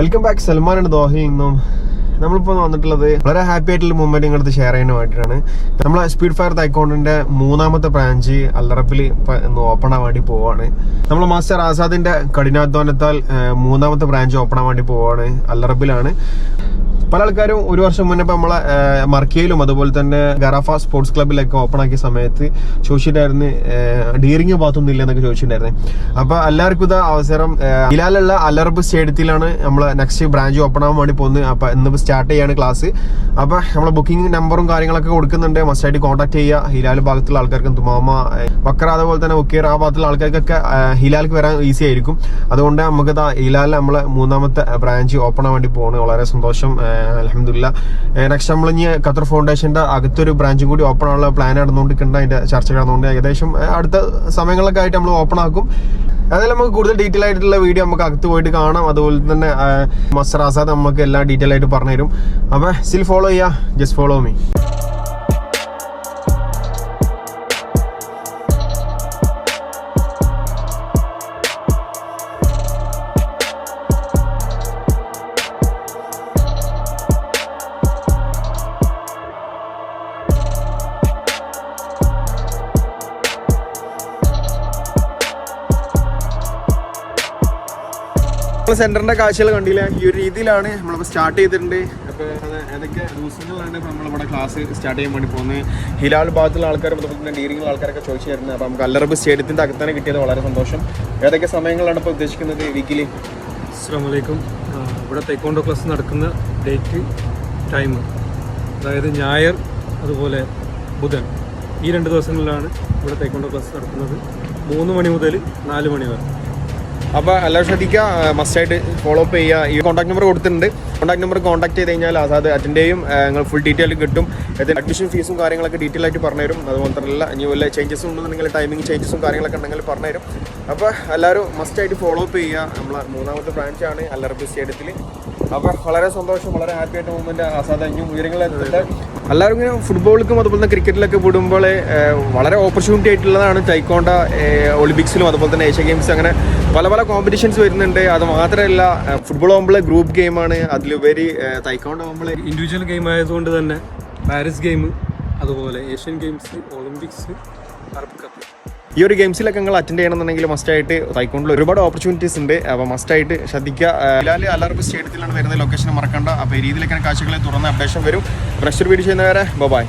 Welcome back Salman and ദോഹയിൽ നിന്നും. നമ്മളിപ്പോൾ വന്നിട്ടുള്ളത് വളരെ ഹാപ്പി ആയിട്ടുള്ള മൂമെന്റ് നിങ്ങളടുത്ത് ഷെയർ ചെയ്യാൻ വേണ്ടിയിട്ടാണ്. നമ്മളെ സ്പീഡ് ഫയർ തൈക്കോണ്ടിന്റെ മൂന്നാമത്തെ ബ്രാഞ്ച് അല്ലറപ്പിൽ ഇന്ന് ഓപ്പൺ ആവാൻ വേണ്ടി പോവാണ്. നമ്മൾ മാസ്റ്റർ ആസാദിന്റെ കഠിനാധ്വാനത്താൽ മൂന്നാമത്തെ ബ്രാഞ്ച് ഓപ്പൺ ആവാൻ വേണ്ടി പോവാണ് അല്ലറപ്പിലാണ്. പല ആൾക്കാരും ഒരു വർഷം മുന്നേ ഇപ്പൊ നമ്മളെ മർക്കയിലും അതുപോലെ തന്നെ ഗറാഫ സ്പോർട്സ് ക്ലബിലൊക്കെ ഓപ്പൺ ആക്കിയ സമയത്ത് ചോദിച്ചിട്ടായിരുന്നു ഡീറിങ് ഭാഗത്തൊന്നും എന്നൊക്കെ ചോദിച്ചിട്ടുണ്ടായിരുന്നു. അപ്പൊ എല്ലാവർക്കും ഇത് അവസരം ഇലാലുള്ള അലർബ് സ്റ്റേഡിയത്തിലാണ് നമ്മളെ നെക്സ്റ്റ് ബ്രാഞ്ച് ഓപ്പൺ ആവാൻ വേണ്ടി പോകുന്നത്. അപ്പൊ ഇന്ന് സ്റ്റാർട്ട് ചെയ്യാണ് ക്ലാസ് അപ്പൊ നമ്മളെ ബുക്കിംഗ് നമ്പറും കാര്യങ്ങളൊക്കെ കൊടുക്കുന്നുണ്ട്. മസ്റ്റായിട്ട് കോൺടാക്ട് ചെയ്യുക. ഹിലാൽ ഭാഗത്തുള്ള ആൾക്കാർക്കും തുമാമ വക്ര അതുപോലെ തന്നെ ഉക്കീർ ആ ഭാഗത്തുള്ള ആൾക്കാർക്കൊക്കെ ഹിലാൽക്ക് വരാൻ ഈസി ആയിരിക്കും. അതുകൊണ്ട് നമുക്ക് ഹിലാലിൽ നമ്മളെ മൂന്നാമത്തെ ബ്രാഞ്ച് ഓപ്പൺ ആവാൻ വേണ്ടി പോകുന്നത്. വളരെ സന്തോഷം അലഹമില്ല നെക്സ്റ്റ് നമ്മൾ ഇനി ഖത്തർ ഫൗണ്ടേഷന്റെ അകത്തൊരു ബ്രാഞ്ചും കൂടി ഓപ്പൺ ആവാനുള്ള പ്ലാൻ നടന്നുകൊണ്ടിരിക്കുന്നുണ്ട്. അതിന്റെ ചർച്ച നടന്നുകൊണ്ട് ഏകദേശം അടുത്ത സമയങ്ങളൊക്കെ ആയിട്ട് നമ്മൾ ഓപ്പൺ ആക്കും. അതായത് നമുക്ക് കൂടുതൽ ഡീറ്റെയിൽ ആയിട്ടുള്ള വീഡിയോ നമുക്ക് അകത്ത് പോയിട്ട് കാണാം. അതുപോലെ തന്നെ മസ്റ്റർ ആസാദ് നമുക്ക് എല്ലാം ഡീറ്റെയിൽ ആയിട്ട് പറഞ്ഞുതരും. അപ്പം സ്റ്റിൽ ഫോളോ ചെയ്യാ. ജസ്റ്റ് ഫോളോ മീ സെന്ററിന്റെ കാഴ്ചകൾ കണ്ടില്ല? ഈ ഒരു രീതിയിലാണ് നമ്മളിപ്പോൾ സ്റ്റാർട്ട് ചെയ്തിട്ടുണ്ട്. അപ്പോൾ അത് ഏതൊക്കെ ഇപ്പോൾ നമ്മളിവിടെ ക്ലാസ് സ്റ്റാർട്ട് ചെയ്യാൻ വേണ്ടി പോകുന്നത്. ഹിലാൽ ഭാഗത്തുള്ള ആൾക്കാരും അതുപോലെ തന്നെ ഡീറിംഗുള്ള ആൾക്കാരൊക്കെ ചോദിച്ചു തരുന്നത് അപ്പോൾ നമുക്ക് അല്ലറബ് സ്റ്റേഡിയത്തിന്റെ തന്നെ കിട്ടിയത് വളരെ സന്തോഷം. ഏതൊക്കെ സമയങ്ങളാണ് ഇപ്പോൾ ഉദ്ദേശിക്കുന്നത് വീക്കിലി അസ്സാമലൈക്കും ഇവിടെ തൈക്കോണ്ടോ ക്ലാസ് നടക്കുന്ന ഡേറ്റ് ടൈം അതായത് ഞായർ അതുപോലെ ബുധൻ. ഈ രണ്ട് ദിവസങ്ങളിലാണ് ഇവിടെ തൈക്കോണ്ടോ ക്ലാസ് നടക്കുന്നത്. മൂന്ന് മണി മുതൽ നാല് മണി വരെ. അപ്പോൾ എല്ലാവരും ശ്രദ്ധിക്കുക. മസ്റ്റായിട്ട് ഫോളോ അപ്പ് ചെയ്യുക. ഈ കോൺടാക്ട് നമ്പർ കൊടുത്തിട്ടുണ്ട്. കോൺടാക്ട് നമ്പർ കോൺടാക്ട് ചെയ്ത് കഴിഞ്ഞാൽ അതായത് ചെയ്യും നിങ്ങൾ ഫുൾ ഡീറ്റെയിൽ കിട്ടും. ഇതിന് അഡ്മിഷൻ ഫീസും കാര്യങ്ങളൊക്കെ ഡീറ്റെയിൽ ആയിട്ട് പറഞ്ഞു തരും അതുപോലെ തന്നെ ഇനി വല്ല ചേഞ്ചസും ഉണ്ടെന്നുണ്ടെങ്കിൽ ടൈമിംഗ് ചേഞ്ചസും കാര്യങ്ങളൊക്കെ ഉണ്ടെങ്കിൽ പറഞ്ഞു തരും അപ്പോൾ എല്ലാവരും മസ്റ്റായിട്ട് ഫോളോ അപ്പ് ചെയ്യുക. നമ്മളെ മൂന്നാമത്തെ ബ്രാഞ്ചാണ് അല്ലറബി സ്റ്റേഡിയത്തിൽ അപ്പോൾ വളരെ സന്തോഷം വളരെ ഹാപ്പി ആയിട്ട് മൂവ്മെന്റ് ആസാദ് ഇനിയും ഉയരങ്ങളെത്തിയിട്ട് എല്ലാവരും ഇങ്ങനെ ഫുട്ബോളിലും അതുപോലെ തന്നെ ക്രിക്കറ്റിലൊക്കെ വിടുമ്പോൾ വളരെ ഓപ്പർച്യൂണിറ്റി ആയിട്ടുള്ളതാണ് ടൈക്കോണ്ട ഒളിമ്പിക്സിലും അതുപോലെ തന്നെ ഏഷ്യ ഗെയിംസ് അങ്ങനെ പല പല കോമ്പറ്റീഷൻസ് വരുന്നുണ്ട്. അത് മാത്രമല്ല ഫുട്ബോൾ ആകുമ്പോൾ ഗ്രൂപ്പ് ഗെയിമാണ് അതിലുപരി തൈക്കോണ്ട ആകുമ്പോൾ ഇൻഡിവിജ്വൽ ഗെയിം ആയതുകൊണ്ട് തന്നെ പാരീസ് ഗെയിം അതുപോലെ ഏഷ്യൻ ഗെയിംസ് ഒളിമ്പിക്സ് കപ്പ് ഈ ഒരു ഗെയിംസിലൊക്കെ നിങ്ങൾ അറ്റൻഡ് ചെയ്യണമെന്നുണ്ടെങ്കിൽ മസ്റ്റായിട്ട് തൈക്കോണ്ടിൽ ഒരുപാട് ഓപ്പർച്യൂണിറ്റീസ് ഉണ്ട്. അപ്പോൾ മസ്റ്റായിട്ട് ശ്രദ്ധിക്കുക. ഹിലാലി അലർബ് സ്റ്റേഡിയത്തിലാണ് വരുന്ന ലൊക്കേഷൻ മറക്കണ്ട. അപ്പോൾ ഈ രീതിയിലൊക്കെ കാഴ്ചകളെ തുറന്ന് അപ്ഡേഷൻ വരും. പ്രഷർ വീഡിയോ ചെയ്യുന്നവരെ ബൈ